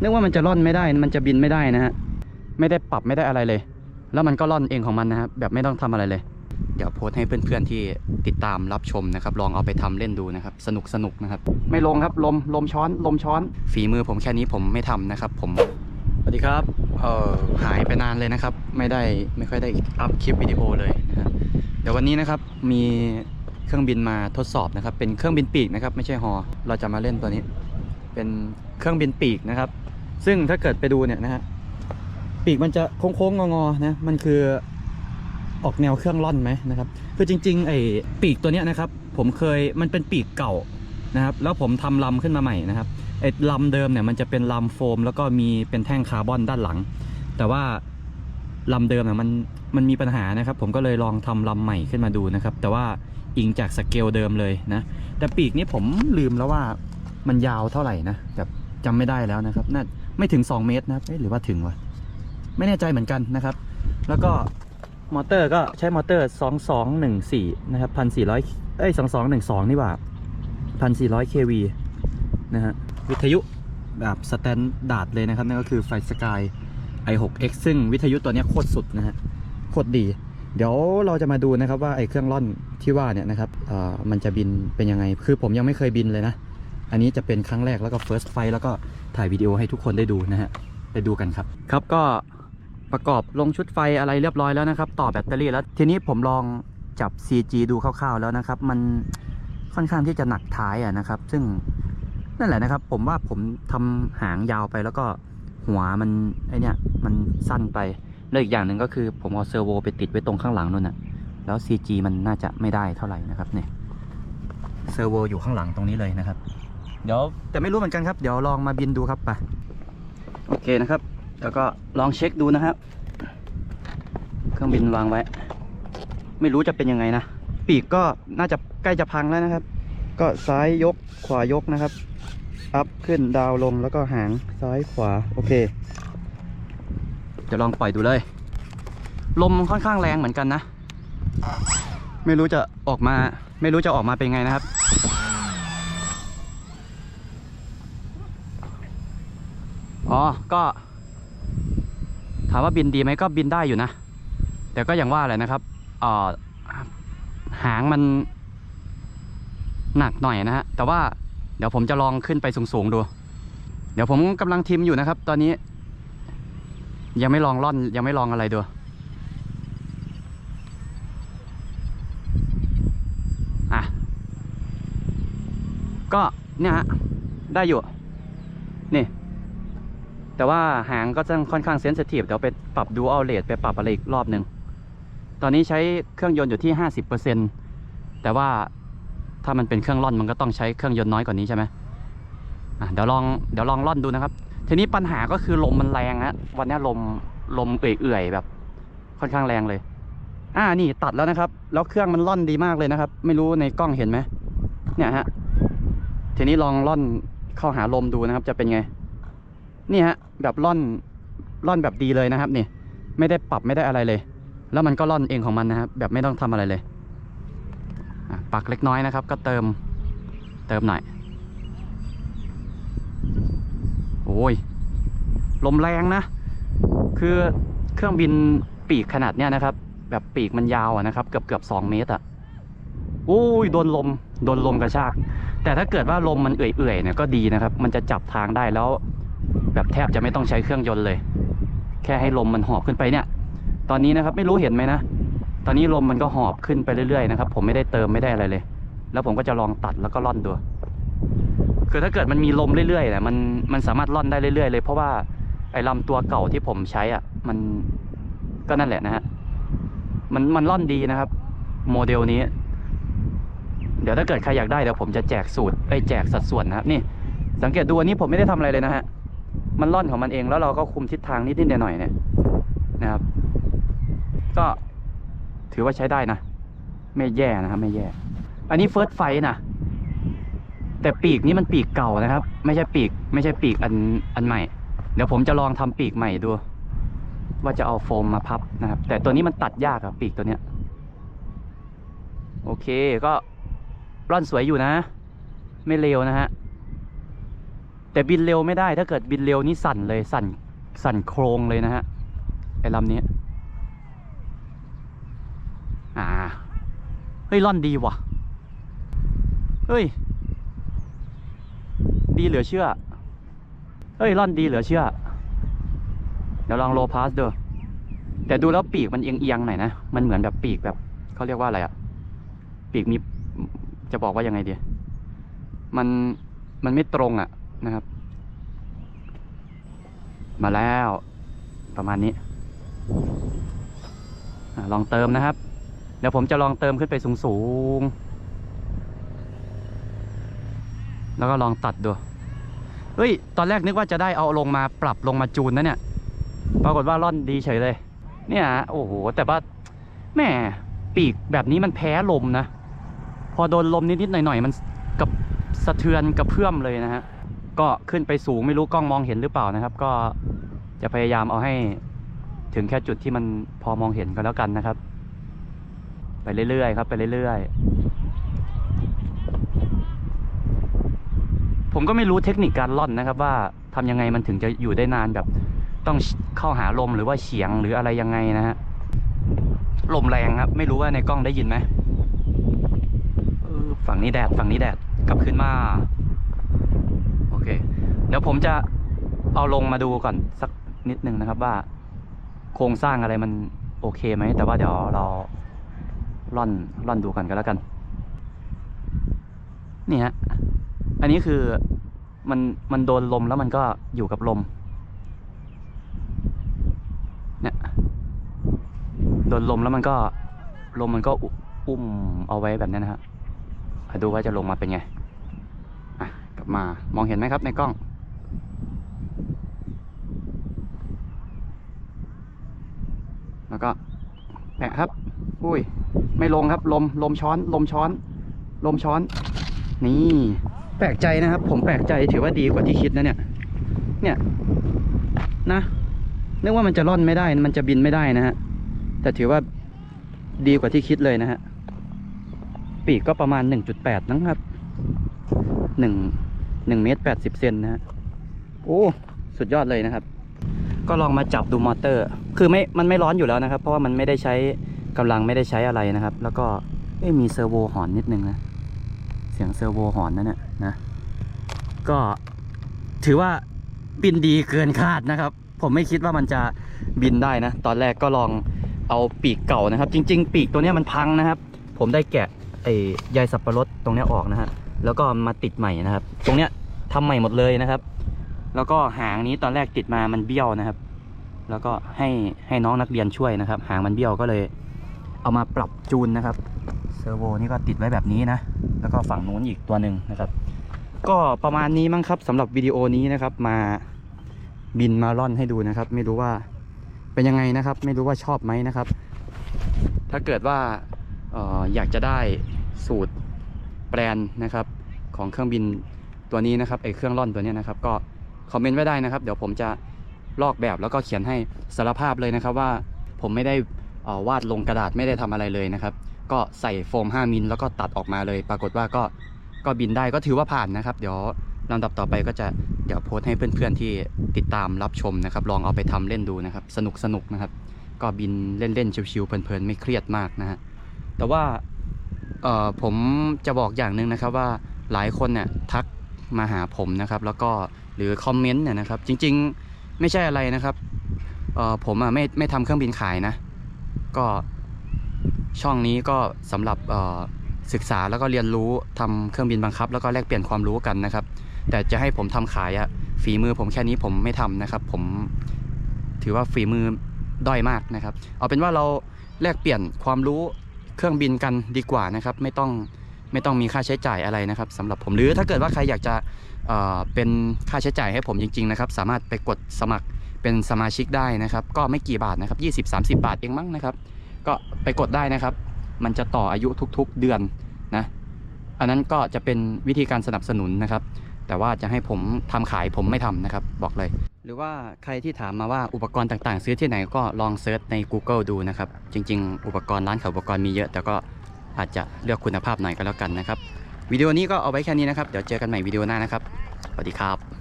นึกว่ามันจะล่อนไม่ได้ มันจะบินไม่ได้นะฮะ ไม่ได้ปรับไม่ได้อะไรเลย แล้วมันก็ล่อนเองของมันนะครับแบบไม่ต้องทำอะไรเลย เดี๋ยวโพสต์ให้เพื่อนๆที่ติดตามรับชมนะครับ ลองเอาไปทำเล่นดูนะครับ สนุกสนุกนะครับ ไม่ลงครับ ลม ลมช้อน ลมช้อน ฝีมือผมแค่นี้ผมไม่ทำนะครับ ผม สวัสดีครับ เอ่อ หายไปนานเลยนะครับ ไม่ได้ ไม่ค่อยได้อัพคลิปวิดีโอเลยนะฮะเดี๋ยววันนี้นะครับ มีเครื่องบินมาทดสอบนะครับ เป็นเครื่องบินปีกนะครับ ไม่ใช่ฮอ เราจะมาเล่นตัวนี้ เป็นเครื่องบินปีกนะครับ ซึ่งถ้าเกิดไปดูเนี่ยนะฮะปีกมันจะโค้งๆงอๆนะมันคือออกแนวเครื่องล่อนไหมนะครับคือจริงๆไอ้ปีกตัวเนี้ยนะครับ ผมเคยมันเป็นปีกเก่านะครับ แล้วผมทำลำขึ้นมาใหม่นะครับไอ้ลำเดิมเนี่ยมันจะเป็นลำโฟม แล้วก็มีเป็นแท่งคาร์บอนด้านหลัง แต่ว่าลำเดิมเนี่ยมันมันมีปัญหานะครับ ผมก็เลยลองทำลำใหม่ขึ้นมาดูนะครับ แต่ว่าอิงจากสเกลเดิมเลยนะ แต่ปีกนี้ผมลืมแล้วว่ามันยาวเท่าไหร่นะแบบจำไม่ได้แล้วนะครับน่า ไม่ถึง 2 เมตรนะครับหรือว่าถึงวะไม่แน่ใจเหมือนกันนะครับ แล้วก็มอเตอร์ก็ใช้มอเตอร์ 2214 นะครับ 1,400 เอ้ย 2212 นี่ว่า 1,400 kV นะฮะ วิทยุแบบสแตนดาร์ดเลยนะครับ นั่นก็คือไฟสกาย i6x ซึ่งวิทยุตัวนี้โคตรสุดนะฮะ โคตรดี เดี๋ยวเราจะมาดูนะครับว่าไอ้เครื่องร่อนที่ว่าเนี่ยนะครับเอ่อมันจะบินเป็นยังไง คือผมยังไม่เคยบินเลยนะ อันนี้จะเป็นครั้งแรกแล้วก็ first flight แล้วก็ ถ่ายวิดีโอให้ทุกคนได้ดูนะฮะไปดูกันครับ ครับก็ประกอบลงชุดไฟอะไรเรียบร้อยแล้วนะครับ ต่อแบตเตอรี่แล้วทีนี้ผมลองจับ CG ดูคร่าวๆแล้วนะครับ มันค่อนข้างที่จะหนักท้ายอะนะครับ ซึ่งนั่นแหละนะครับ ผมว่าผมทำหางยาวไปแล้วก็หัวมันไอเนี่ยมันสั้นไปแล้วอีกอย่างหนึ่งก็คือผมเอาเซอร์โวไปติดไว้ตรงข้างหลังนู่นน่ะแล้ว CG มันน่าจะไม่ได้เท่าไหร่นะครับเนี่ยเซอร์โวอยู่ข้างหลังตรงนี้เลยนะครับ เดี๋ยวแต่ไม่รู้เหมือนกันครับ เดี๋ยวลองมาบินดูครับไปโอเคนะครับ แล้วก็ลองเช็คดูนะครับ เครื่องบินวางไว้ ไม่รู้จะเป็นยังไงนะ ปีกก็น่าจะใกล้จะพังแล้วนะครับ ก็ซ้ายยกขวายกนะครับ อัพขึ้นดาวลงแล้วก็หางซ้ายขวา โอเค จะลองปล่อยดูเลย ลมค่อนข้างแรงเหมือนกันนะ ไม่รู้จะออกมา ไม่รู้จะออกมาเป็นไงนะครับ อ๋อ ก็ ถามว่าบินดีไหมก็บินได้อยู่นะ แต่ก็อย่างว่าแหละนะครับออหางมันหนักหน่อยนะฮะ แต่ว่าเดี๋ยวผมจะลองขึ้นไปสูงๆดู เดี๋ยวผมกำลังทิมอยู่นะครับ ตอนนี้ ยังไม่ลองล่อน ยังไม่ลองอะไรดูอะ ก็เนี่ยฮะ ได้อยู่ นี่ แต่ว่าหางก็จะค่อนข้างเซนซิทีฟเดี๋ยวไปปรับดูอัลเลตไปปรับอะไรอีกรอบหนึ่ง ตอนนี้ใช้เครื่องยนต์อยู่ที่ 50%แต่ว่าถ้ามันเป็นเครื่องร่อนมันก็ต้องใช้เครื่องยนต์น้อยกว่านี้ใช่ไหมเดี๋ยวลองเดี๋ยวลองร่อนดูนะครับ ทีนี้ปัญหาก็คือลมมันแรงฮะวันนี้ลมลมเอื่อยๆแบบ ค่อนข้างแรงเลย อ่านี่ตัดแล้วนะครับ แล้วเครื่องมันร่อนดีมากเลยนะครับ ไม่รู้ในกล้องเห็นไหมเนี่ยฮะทีนี้ลองร่อนเข้าหาลมดูนะครับ จะเป็นไง นี่ฮะแบบล่อนล่อนแบบดีเลยนะครับนี่ไม่ได้ปรับไม่ได้อะไรเลย แล้วมันก็ล่อนเองของมันนะครับแบบไม่ต้องทำอะไรเลยปักเล็กน้อยนะครับ ก็เติมเติมหน่อยโอ้ยลมแรงนะ คือเครื่องบินปีกขนาดเนี้ยนะครับ แบบปีกมันยาวอะนะครับ เกือบเกือบสองเมตรอะโอ้ยโดนลมโดนลมกระชาก แต่ถ้าเกิดว่าลมมันเอื่อยๆเนี่ยก็ดีนะครับ มันจะจับทางได้แล้ว แบบแทบจะไม่ต้องใช้เครื่องยนต์เลย แค่ให้ลมมันหอบขึ้นไปเนี่ย ตอนนี้นะครับไม่รู้เห็นไหมนะตอนนี้ลมมันก็หอบขึ้นไปเรื่อยๆนะครับผมไม่ได้เติมไม่ได้อะไรเลย แล้วผมก็จะลองตัดแล้วก็ล่อนดูคือถ้าเกิดมันมีลมเรื่อยๆเนี่ยมันมันสามารถล่อนได้เรื่อยๆเลย เพราะว่าไอ้ลำตัวเก่าที่ผมใช้อะ มันก็นั่นแหละนะฮะมันมันล่อนดีนะครับ โมเดลนี้ เดี๋ยวถ้าเกิดใครอยากได้เดี๋ยวผมจะแจกสูตรไอ้แจกสัดส่วนนะครับ นี่ สังเกตดูอันนี้ผมไม่ได้ทำอะไรเลยนะฮะ มันล่อนของมันเองแล้วเราก็คุมทิศทางนิดๆหน่อยๆเนี่ยนะครับ ก็ถือว่าใช้ได้นะ ไม่แย่นะครับ ไม่แย่ อันนี้เฟิร์สไฟนะแต่ปีกนี้มันปีกเก่านะครับ ไม่ใช่ปีก ไม่ใช่ปีกอันอันใหม่ เดี๋ยวผมจะลองทำปีกใหม่ดู ว่าจะเอาโฟมมาพับนะครับ แต่ตัวนี้มันตัดยากอะปีกตัวเนี้ย โอเคก็ร่อนสวยอยู่นะ ไม่เลวนะฮะ แต่บินเร็วไม่ได้ถ้าเกิดบินเร็วนี่สั่นเลยสั่นสั่นโครงเลยนะฮะไอ้ลำนี้อ่าเฮ้ยร่อนดีว่ะเฮ้ย ดีเหลือเชื่อเฮ้ยร่อนดีเหลือเชื่อ เดี๋ยวลองโลพาสดูแต่ดูแล้วปีกมันเอียงๆหน่อยนะ มันเหมือนแบบปีกแบบเขาเรียกว่าอะไรอะปีกมีจะบอกว่ายังไงดี มันมันไม่ตรงอะ นะครับ มาแล้วประมาณนี้อลองเติมนะครับ เดี๋ยวผมจะลองเติมขึ้นไปสูงๆ แล้วก็ลองตัดดูเฮ้ย ตอนแรกนึกว่าจะได้เอาลงมาปรับลงมาจูนนะเนี่ย ปรากฏว่าร่อนดีเฉยเลย เนี่ย โอ้โห แต่ว่าแหม่ปีกแบบนี้มันแพ้ลมนะ พอโดนลมนิดๆหน่อยๆ มันกับสะเทือนกระเพื่อมเลยนะฮะ ก็ขึ้นไปสูงไม่รู้กล้องมองเห็นหรือเปล่านะครับ ก็จะพยายามเอาให้ถึงแค่จุดที่มันพอมองเห็นก็แล้วกันนะครับ ไปเรื่อยๆครับ ไปเรื่อยๆ ผมก็ไม่รู้เทคนิคการล่อนนะครับ ว่าทำยังไงมันถึงจะอยู่ได้นานแบบ ต้องเข้าหาลมหรือว่าเฉียงหรืออะไรยังไงนะฮะลมแรงครับ ไม่รู้ว่าในกล้องได้ยินไหมฝั่งนี้แดดฝั่งนี้แดดกลับขึ้นมา เค เดี๋ยวผมจะเอาลงมาดูก่อนสักนิดนึงนะครับว่า โครงสร้างอะไรมันโอเคไหม แต่ว่าเดี๋ยวเราล่อนล่อนดูกันก็แล้วกัน นี่ฮะ อันนี้คือมันมันโดนลมแล้วมันก็อยู่กับลม เนี่ย โดนลมแล้วมันก็ลมมันก็อุ้มเอาไว้แบบนี้นะฮะดูว่าจะลงมาเป็นไง มามองเห็นไหมครับในกล้อง แล้วก็แปะครับอุ้ย ไม่ลงครับ ลมลมช้อน ลมช้อน ลมช้อน นี่แปลกใจนะครับ ผมแปลกใจถือว่าดีกว่าที่คิดนะเนี่ย เนี่ยนะนึกว่ามันจะร่อนไม่ได้ มันจะบินไม่ได้นะฮะ แต่ถือว่าดีกว่าที่คิดเลยนะฮะ ปีกก็ประมาณ 1.8 นะครับ 1 1เมตร80เซนนะฮะโอ้สุดยอดเลยนะครับ ก็ลองมาจับดูมอเตอร์ คือไม่มันไม่ร้อนอยู่แล้วนะครับ เพราะว่ามันไม่ได้ใช้กำลังไม่ได้ใช้อะไรนะครับ แล้วก็เอ้มีเซอร์โวหอนนิดนึงนะเสียงเซอร์โวหอนนั่นนะนะ ก็ถือว่าบินดีเกินคาดนะครับ ผมไม่คิดว่ามันจะบินได้นะ ตอนแรกก็ลองเอาปีกเก่านะครับ จริง ๆ ปีกตัวนี้มันพังนะครับ ผมได้แกะไอ้ใยสับปะรดตรงเนี้ยออกนะฮะ แล้วก็มาติดใหม่นะครับ ตรงเนี้ยทำใหม่หมดเลยนะครับ แล้วก็หางนี้ตอนแรกติดมามันเบี้ยวนะครับ แล้วก็ให้ให้น้องนักเรียนช่วยนะครับ หางมันเบี้ยวก็เลย เอามาปรับจูนนะครับเซอร์โวนี่ก็ติดไว้แบบนี้นะแล้วก็ฝั่งนู้นอีกตัวหนึ่งนะครับ ก็ประมาณนี้มั้งครับสำหรับวิดีโอนี้นะครับมาบินมาล่อนให้ดูนะครับ ไม่รู้ว่าเป็นยังไงนะครับ ไม่รู้ว่าชอบไหมนะครับ ถ้าเกิดว่าอออยากจะได้สูตร แบรนด์นะครับของเครื่องบินตัวนี้นะครับไอเครื่องล่อนตัวนี้นะครับก็คอมเมนต์ไว้ได้นะครับ เดี๋ยวผมจะลอกแบบแล้วก็เขียนให้สารภาพเลยนะครับว่าผมไม่ได้วาดลงกระดาษไม่ได้ทำอะไรเลยนะครับ ก็ใส่โฟม 5 มิลแล้วก็ตัดออกมาเลย ปรากฏว่าก็ก็บินได้ก็ถือว่าผ่านนะครับ เดี๋ยวลำดับต่อไปก็จะเดี๋ยวโพสต์ให้เพื่อนๆที่ติดตามรับชมนะครับ ลองเอาไปทำเล่นดูนะครับ สนุกสนุกๆนะครับ ก็บินเล่นๆชิวๆเพลินๆไม่เครียดมากนะฮะแต่ว่า เอ่อผมจะบอกอย่างหนึ่งนะครับว่าหลายคนเนี่ยทักมาหาผมนะครับ แล้วก็หรือคอมเมนต์เนี่ยนะครับ จริงๆไม่ใช่อะไรนะครับเอ่อผมอะไม่ไม่ทำเครื่องบินขายนะ ก็ช่องนี้ก็สำหรับเอ่อศึกษาแล้วก็เรียนรู้ทำเครื่องบินบังคับ แล้วก็แลกเปลี่ยนความรู้กันนะครับ แต่จะให้ผมทำขายอะฝีมือผมแค่นี้ผมไม่ทำนะครับ ผมถือว่าฝีมือด้อยมากนะครับ เอาเป็นว่าเราแลกเปลี่ยนความรู้ เครื่องบินกันดีกว่านะครับ ไม่ต้องไม่ต้องมีค่าใช้จ่ายอะไรนะครับสำหรับผมหรือถ้าเกิดว่าใครอยากจะเเป็นค่าใช้จ่ายให้ผมจริง ๆ นะครับ สามารถไปกดสมัครเป็นสมาชิกได้นะครับ ก็ไม่กี่บาทนะครับ 20-30 บาทเองมั้งนะครับ ก็ไปกดได้นะครับ มันจะต่ออายุทุกๆเดือนนะอันนั้นก็จะเป็นวิธีการสนับสนุนนะครับ แต่ว่าจะให้ผมทำขายผมไม่ทำนะครับ บอกเลย รือว่าใครที่ถามมาว่าอุปกรณ์ต่างๆ ซื้อที่ไหนก็ลองเซิร์ชใน Google ดูนะครับ จริง ๆ อุปกรณ์ร้านขายอุปกรณ์มีเยอะ แต่ก็อาจจะเลือกคุณภาพหน่อยก็แล้วกันนะครับวิดีโอนี้ก็เอาไว้แค่นี้นะครับ เดี๋ยวเจอกันใหม่วิดีโอหน้านะครับ สวัสดีครับ